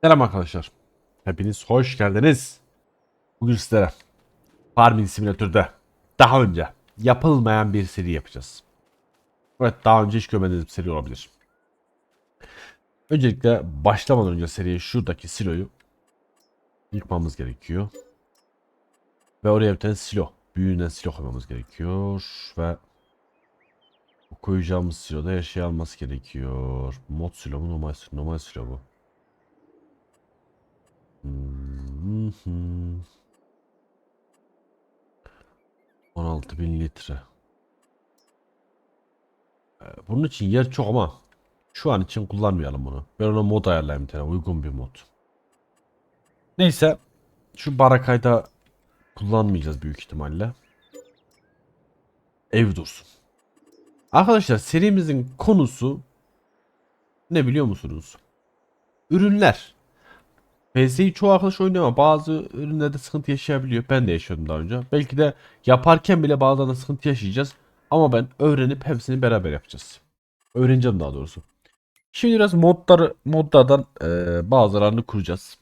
Selam arkadaşlar. Hepiniz hoş geldiniz. Bugün sizlere Farming Simulator'da daha önce yapılmayan bir seri yapacağız. Evet daha önce hiç görmediğiniz bir seri olabilir. Öncelikle başlamadan önce seriye şuradaki siloyu yıkmamız gerekiyor. Ve oraya bir tane silo, büyüğünden silo koymamız gerekiyor. Ve koyacağımız siloda her şey alması gerekiyor. Mod silo mu normal silo, normal silo bu. Mhm. 16 bin litre. Ee, Bunun için yer çok ama şu an için kullanmayalım bunu. Ben ona mod ayarlayayım bir tane uygun bir mod. Neyse şu barakayda kullanmayacağız büyük ihtimalle. Ev dursun. Arkadaşlar serimizin konusu ne biliyor musunuz? Ürünler. PS'yi çoğu arkadaş oynuyor ama bazı ürünlerde sıkıntı yaşayabiliyor. Ben de yaşıyordum daha önce. Belki de yaparken bile bazen sıkıntı yaşayacağız. Ama ben öğrenip hepsini beraber yapacağız. Öğreneceğim daha doğrusu. Şimdi biraz modları modlardan e, bazılarını kuracağız.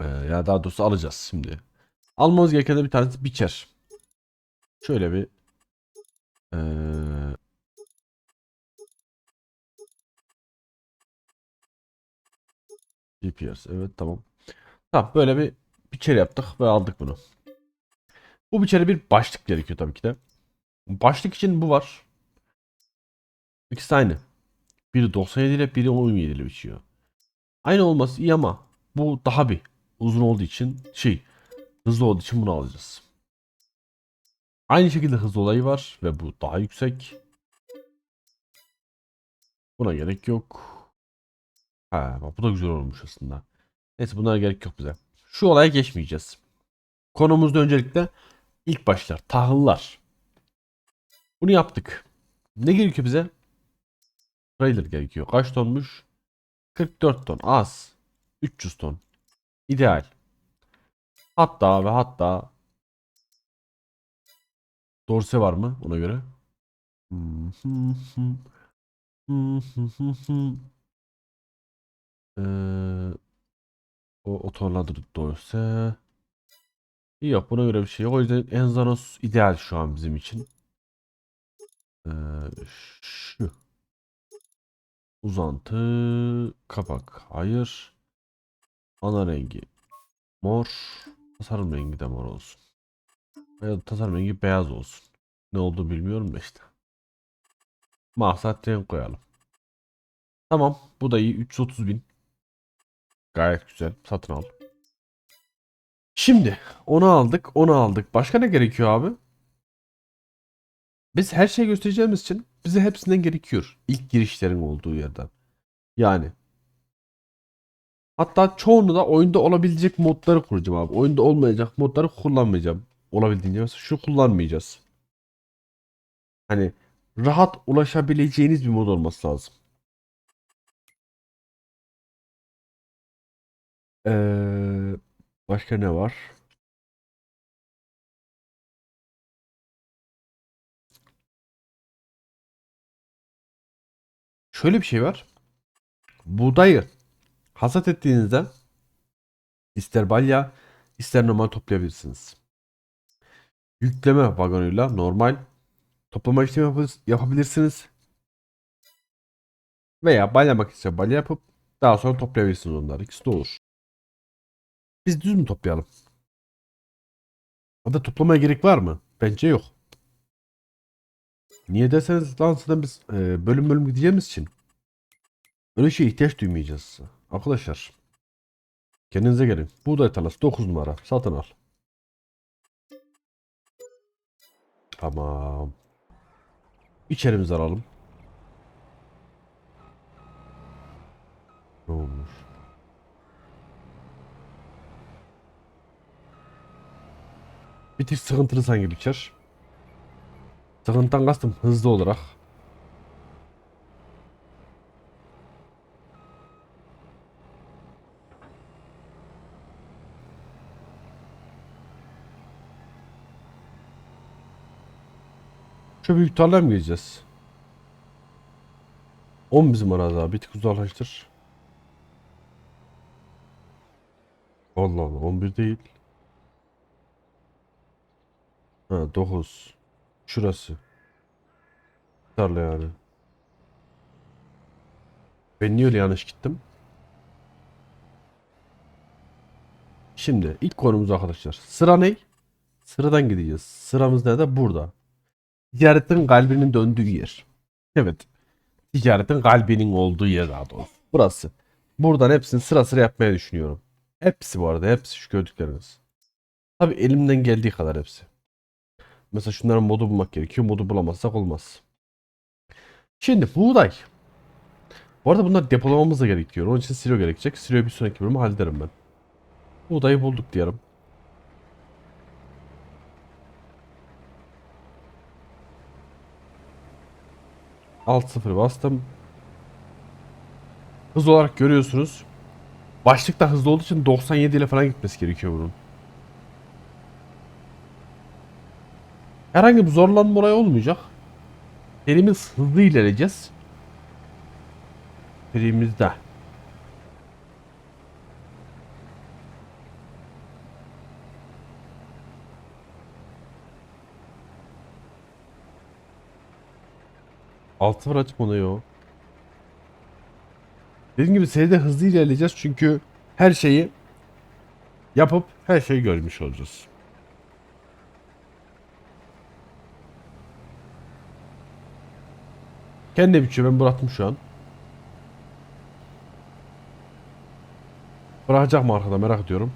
E, ya daha doğrusu alacağız şimdi. Almamız gereken de bir tanesi biçer. Şöyle bir e, GPS evet tamam. Tamam böyle bir biçer yaptık ve aldık bunu. Bu biçere bir başlık gerekiyor tabii ki de. Başlık için bu var. İkisi aynı. Biri 97 ile biri 17 ile biçiyor. Aynı olması iyi ama bu daha bir uzun olduğu için şey hızlı olduğu için bunu alacağız. Aynı şekilde hızlı olayı var ve bu daha yüksek. Buna gerek yok. Ha, bu da güzel olmuş aslında. Neyse bunlara gerek yok bize. Şu olaya geçmeyeceğiz. Konumuzda öncelikle ilk başlar. Tahıllar. Bunu yaptık. Ne gerekiyor bize? Trailer gerekiyor. Kaç tonmuş? 44 ton. Az. 300 ton. İdeal. Hatta ve hatta Dorse var mı ona göre? Ee, o otonadır Dorse. Yok buna göre bir şey yok. O yüzden Enzanos ideal şu an bizim için. Ee, şu. Uzantı. Kapak. Hayır. Ana rengi. Mor. Tasarım rengi de mor olsun. Ya da tasarım rengi beyaz olsun. Ne olduğunu bilmiyorum da işte. Maksat renk koyalım. Tamam. Bu da iyi. 330 bin. Gayet güzel. Satın al. Şimdi onu aldık. Onu aldık. Başka ne gerekiyor abi? Biz her şeyi göstereceğimiz için bize hepsinden gerekiyor. İlk girişlerin olduğu yerden. Yani. Hatta çoğunu da oyunda olabilecek modları kuracağım abi. Oyunda olmayacak modları kullanmayacağım. Olabildiğince mesela şu kullanmayacağız. Hani rahat ulaşabileceğiniz bir mod olması lazım. Ee, başka ne var? Şöyle bir şey var. Buğdayı hasat ettiğinizde ister balya ister normal toplayabilirsiniz. Yükleme vagonuyla normal toplama işlemi yapabilirsiniz. Veya balyamak ise balya yapıp daha sonra toplayabilirsiniz onları. İkisi de olur. Biz düz mü toplayalım? Hatta toplamaya gerek var mı? Bence yok. Niye derseniz lan biz e, bölüm bölüm gideceğimiz için öyle şeye ihtiyaç duymayacağız. Arkadaşlar kendinize gelin. Buğday tarlası 9 numara satın al. Tamam. İçerimizi alalım. Ne olmuş? Bir tık sıkıntılı sanki biçer. Sıkıntıdan kastım hızlı olarak. Şu büyük tarlaya mı gireceğiz? 10 bizim arazi abi. Bir tık uzaklaştır. Allah Allah 11 değil. Ha 9. Şurası. Tarla yani. Ben niye öyle yanlış gittim? Şimdi ilk konumuz arkadaşlar. Sıra ne? Sıradan gideceğiz. Sıramız nerede? Burada. Ticaretin kalbinin döndüğü yer. Evet. Ticaretin kalbinin olduğu yer daha doğrusu. Burası. Buradan hepsini sıra sıra yapmayı düşünüyorum. Hepsi bu arada. Hepsi şu gördükleriniz. Tabi elimden geldiği kadar hepsi. Mesela şunların modu bulmak gerekiyor. Modu bulamazsak olmaz. Şimdi buğday. Bu arada bunları depolamamız da gerekiyor. Onun için silo gerekecek. Siloyu bir sonraki bölümü hallederim ben. Buğdayı bulduk diyelim. Alt sıfır bastım. Hız olarak görüyorsunuz. Başlıkta hızlı olduğu için 97 ile falan gitmesi gerekiyor bunun. Herhangi bir zorlanma olayı olmayacak. Serimiz hızlı ilerleyeceğiz. Serimizde. Altı var açık ona yo. Dediğim gibi seride hızlı ilerleyeceğiz çünkü her şeyi yapıp her şeyi görmüş olacağız. Kendi biçiyor ben bıraktım şu an. Bırakacak mı arkada merak ediyorum.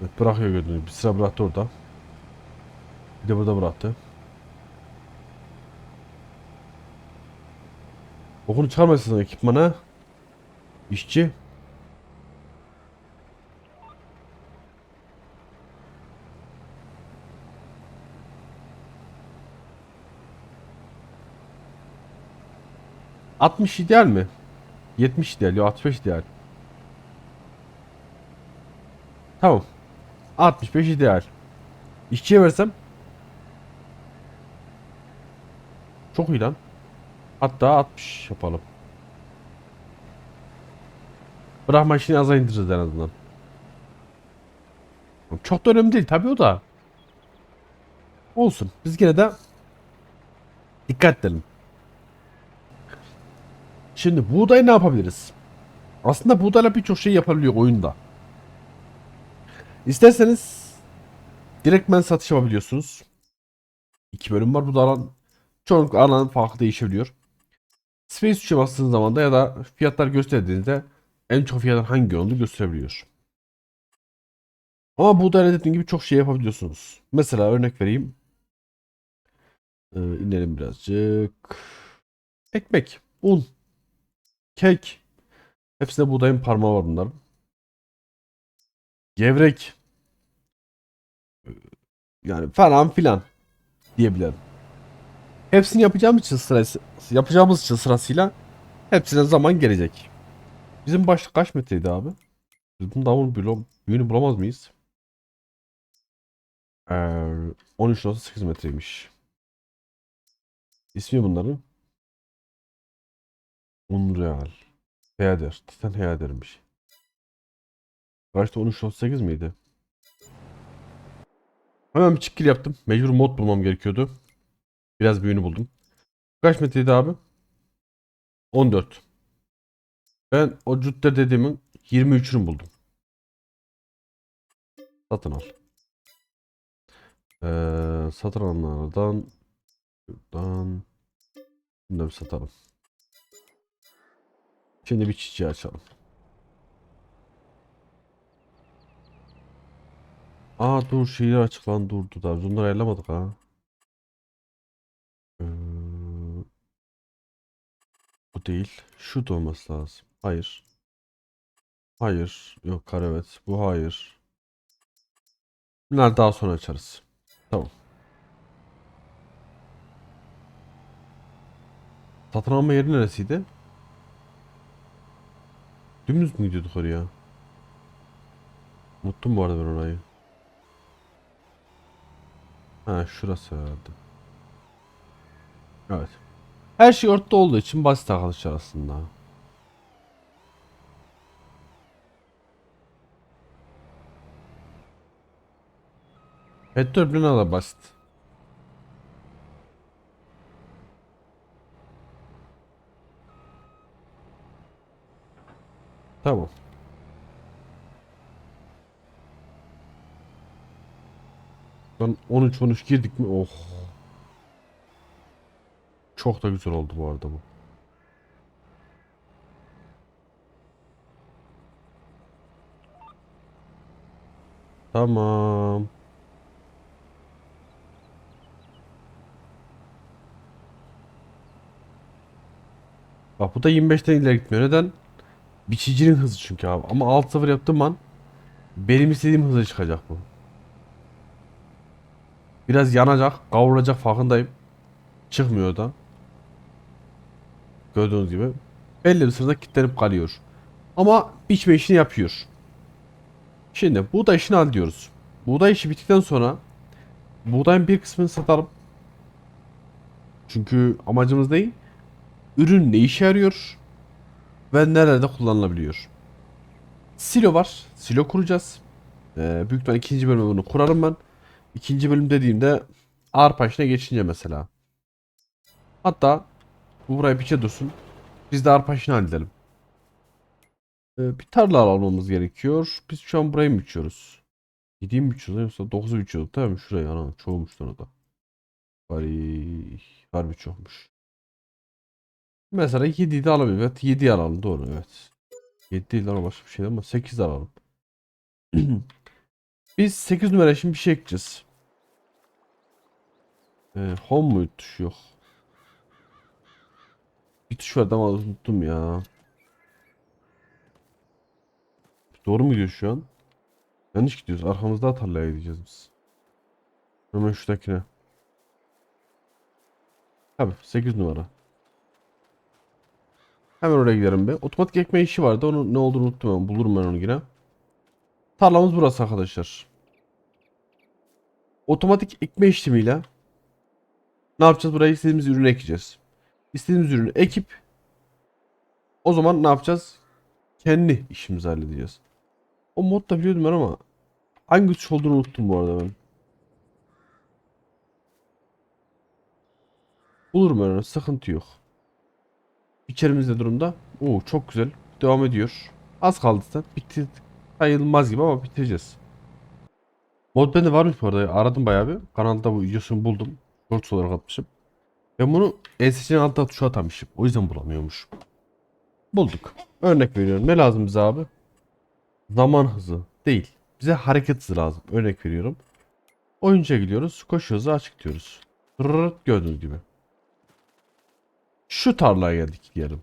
Evet bırakıyor gördüğünüz. Bir sıra bıraktı orada. Bir de burada bıraktı. Okunu çıkarmasın ekipmana. İşçi. ...60 ideal mi? 70 ideal ya 65 ideal. Tamam. 65 ideal. İşçiye versem... Çok iyi lan. Hatta 60 yapalım. Bırakma işini aza indiririz en azından. Çok da önemli değil tabii o da. Olsun. Biz gene de dikkat edelim. Şimdi buğday ne yapabiliriz? Aslında buğdayla birçok şey yapabiliyor oyunda. İsterseniz direktmen satış yapabiliyorsunuz. İki bölüm var. Bu da alan çoğunlukla alan farklı değişebiliyor. Space tuşuna bastığınız zaman da ya da fiyatlar gösterdiğinizde en çok fiyatın hangi olduğunu gösterebiliyor. Ama buğday dediğim gibi çok şey yapabiliyorsunuz. Mesela örnek vereyim. Ee, inelim birazcık. Ekmek, un, kek. Hepsinde buğdayın parmağı var bunların. Gevrek. Yani falan filan diyebilirim. Hepsini yapacağımız için sırası, yapacağımız için sırasıyla hepsine zaman gelecek. Bizim başlık kaç metreydi abi? Biz bunun davul büyüğünü bulamaz mıyız? Ee, 13.8 metreymiş. İsmi bunların? Unreal. Header. Titan Header'miş. Kaçta 13.8 miydi? Hemen bir çıkkil yaptım. Mecbur mod bulmam gerekiyordu. Biraz büyüğünü buldum. Kaç metreydi abi? 14. Ben o cütte dediğimin 23'ünü buldum. Satın al. Ee, satın alanlardan buradan bunu da bir satalım. Şimdi bir çiçeği açalım. Aa dur şeyler açıklan durdu da biz onları ayarlamadık ha. Ee, bu değil. Şu da olması lazım. Hayır. Hayır. Yok kare evet. Bu hayır. Bunlar daha sonra açarız. Tamam. Satın alma yeri neresiydi? Dümdüz mü gidiyorduk oraya? Unuttum bu arada ben orayı. Ha şurası herhalde. Evet. Her şey ortada olduğu için basit arkadaşlar aslında. Petrol Brunel'a basit. Tamam. Lan 13 13 girdik mi? Oh. Çok da güzel oldu bu arada bu. Tamam. Bak bu da 25'ten ileri gitmiyor. Neden? Biçicinin hızı çünkü abi. Ama 6-0 yaptığım an benim istediğim hıza çıkacak bu. Biraz yanacak, kavrulacak farkındayım. Çıkmıyor da. Gördüğünüz gibi. Belli bir sırada kilitlenip kalıyor. Ama biçme işini yapıyor. Şimdi buğday işini hallediyoruz. Buğday işi bittikten sonra buğdayın bir kısmını satalım. Çünkü amacımız değil. Ürün ne işe yarıyor ve nerede kullanılabiliyor. Silo var. Silo kuracağız. Ee, büyük ihtimal ikinci bölümü bunu kurarım ben. İkinci bölüm dediğimde arpa işine geçince mesela. Hatta bu buraya biçe dursun. Biz de arpa işini halledelim. Ee, bir tarla almamız gerekiyor. Biz şu an burayı mı biçiyoruz? 7'yi mi biçiyoruz yoksa 9'u biçiyorduk değil mi? Şuraya ana çoğulmuş da. Bari harbi çokmuş. Mesela 7'yi de alabiliriz. Evet 7'yi alalım doğru evet. 7 değil lan başka bir şey ama 8 alalım. Biz 8 numara için bir şey ekleyeceğiz. Ee, home muydu tuş yok. Bir tuş vardı ama unuttum ya. Doğru mu gidiyor şu an? Yanlış gidiyoruz. Arkamızda tarlaya gideceğiz biz. Hemen şuradakine. Tabii 8 numara. Hemen oraya giderim be. Otomatik ekme işi vardı. Onun ne olduğunu unuttum ama bulurum ben onu yine. Tarlamız burası arkadaşlar. Otomatik ekme işlemiyle ne yapacağız? Buraya istediğimiz ürünü ekeceğiz. İstediğimiz ürünü ekip o zaman ne yapacağız? Kendi işimizi halledeceğiz. O mod da biliyordum ben ama hangi tuş olduğunu unuttum bu arada ben. Bulurum ben onu. Sıkıntı yok. İçerimizde durumda. Oo çok güzel. Devam ediyor. Az kaldı da. Bitti sayılmaz gibi ama bitireceğiz. Mod bende varmış bu arada. Aradım bayağı bir. Kanalda bu videosunu buldum. Shorts olarak atmışım. Ben bunu ESC'nin altına tuşa atamışım. O yüzden bulamıyormuş. Bulduk. Örnek veriyorum. Ne lazım bize abi? Zaman hızı. Değil. Bize hareket hızı lazım. Örnek veriyorum. Oyuncuya gidiyoruz. Koşu hızı açık diyoruz. Rrrt, gördüğünüz gibi. Şu tarlaya geldik diyelim.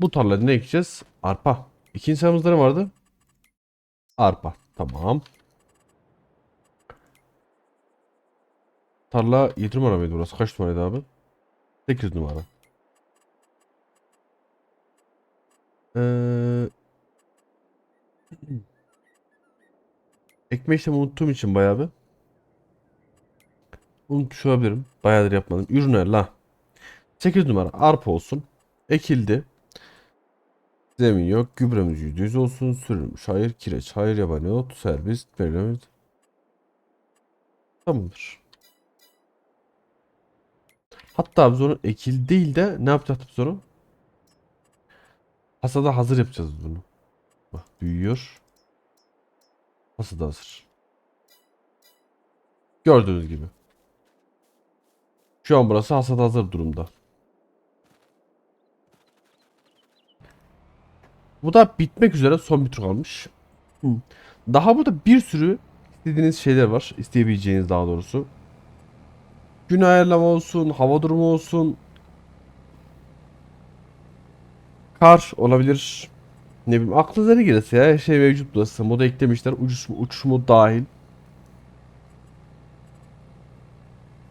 Bu tarlada ne ekeceğiz? Arpa. İkinci sıramızda ne vardı? Arpa. Tamam. Tarla 7 numara mıydı burası? Kaç numaraydı abi? 8 numara. Ee, ekme işlemi unuttuğum için bayağı bir. Unutmuş olabilirim. Bayağıdır yapmadım. Ürünler la. 8 numara arpa olsun. Ekildi. Zemin yok. Gübremiz %100 olsun. Sürülmüş. Hayır kireç. Hayır yabani ot. Servis. Belirlemiz. Tamamdır. Hatta biz onu ekil değil de ne yapacaktık biz onu? Hasada hazır yapacağız bunu. Bak büyüyor. Hasada hazır. Gördüğünüz gibi. Şu an burası hasada hazır durumda. Bu da bitmek üzere son bir tur kalmış. Hı. Daha burada bir sürü istediğiniz şeyler var. İsteyebileceğiniz daha doğrusu. Gün ayarlama olsun, hava durumu olsun. Kar olabilir. Ne bileyim aklınıza ne gelirse ya her şey mevcut burası. Moda eklemişler. Uçuş mod dahil.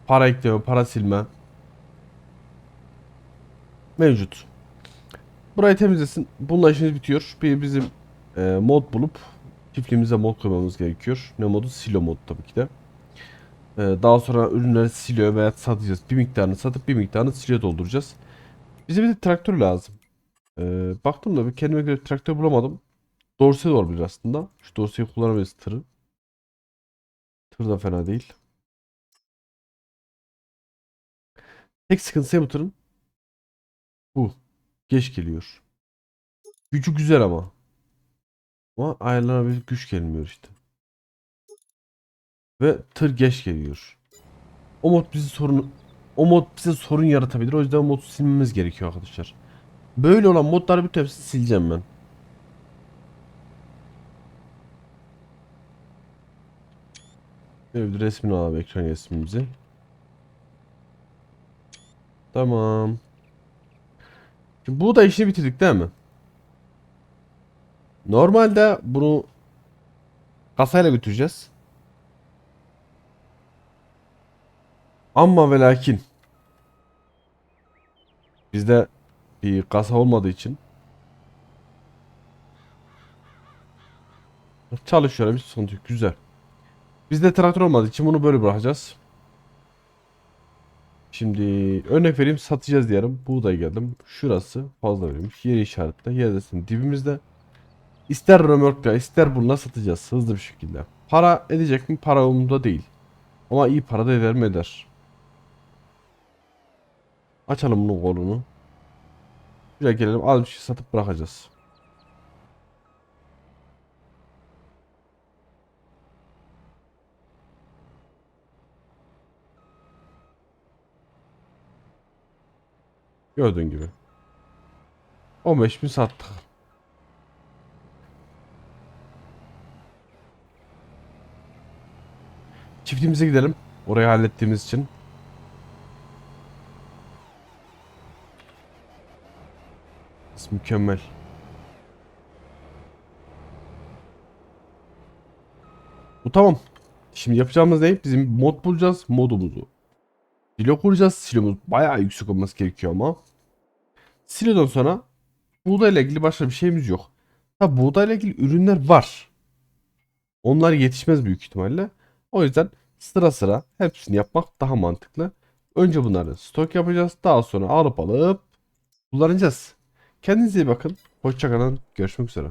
Para ekleme, para silme. Mevcut. Burayı temizlesin. Bununla işimiz bitiyor. Bir bizim e, mod bulup çiftliğimize mod koymamız gerekiyor. Ne modu? Silo mod tabii ki de. E, daha sonra ürünleri siliyor veya satacağız. Bir miktarını satıp bir miktarını silo dolduracağız. Bize bir de traktör lazım. E, baktım da bir kendime göre traktör bulamadım. Dorse de olabilir aslında. Şu dorseyi kullanabiliriz tırı. Tır da fena değil. Tek sıkıntısı bu tırın. Bu. Geç geliyor. Gücü güzel ama. Ama ayarlanabilir güç gelmiyor işte. Ve tır geç geliyor. O mod bizi sorun o mod bize sorun yaratabilir. O yüzden modu silmemiz gerekiyor arkadaşlar. Böyle olan modları bir hepsini sileceğim ben. Şöyle bir resmini alalım ekran resmimizi. Tamam. Şimdi bu da işini bitirdik değil mi? Normalde bunu kasayla götüreceğiz. Ama ve lakin bizde bir kasa olmadığı için çalışıyor bir sıkıntı yok. Güzel. Bizde traktör olmadığı için bunu böyle bırakacağız. Şimdi örnek vereyim satacağız diyelim. Buğday geldim. Şurası fazla verilmiş. Yeri işaretle. Yerdesin dibimizde. İster römorkla ister bununla satacağız hızlı bir şekilde. Para edecek mi? Para umurumda değil. Ama iyi para da eder mi eder. Açalım bunun kolunu. Şuraya gelelim az bir şey satıp bırakacağız. Gördüğün gibi. 15 bin sattık. Çiftliğimize gidelim. Orayı hallettiğimiz için. Mükemmel. Bu tamam. Şimdi yapacağımız ne? Bizim mod bulacağız. Modumuzu. Silo kuracağız. Silomuz bayağı yüksek olması gerekiyor ama. Silodan sonra buğdayla ilgili başka bir şeyimiz yok. Ha buğdayla ilgili ürünler var. Onlar yetişmez büyük ihtimalle. O yüzden sıra sıra hepsini yapmak daha mantıklı. Önce bunları stok yapacağız. Daha sonra alıp alıp kullanacağız. Kendinize iyi bakın. Hoşçakalın. Görüşmek üzere.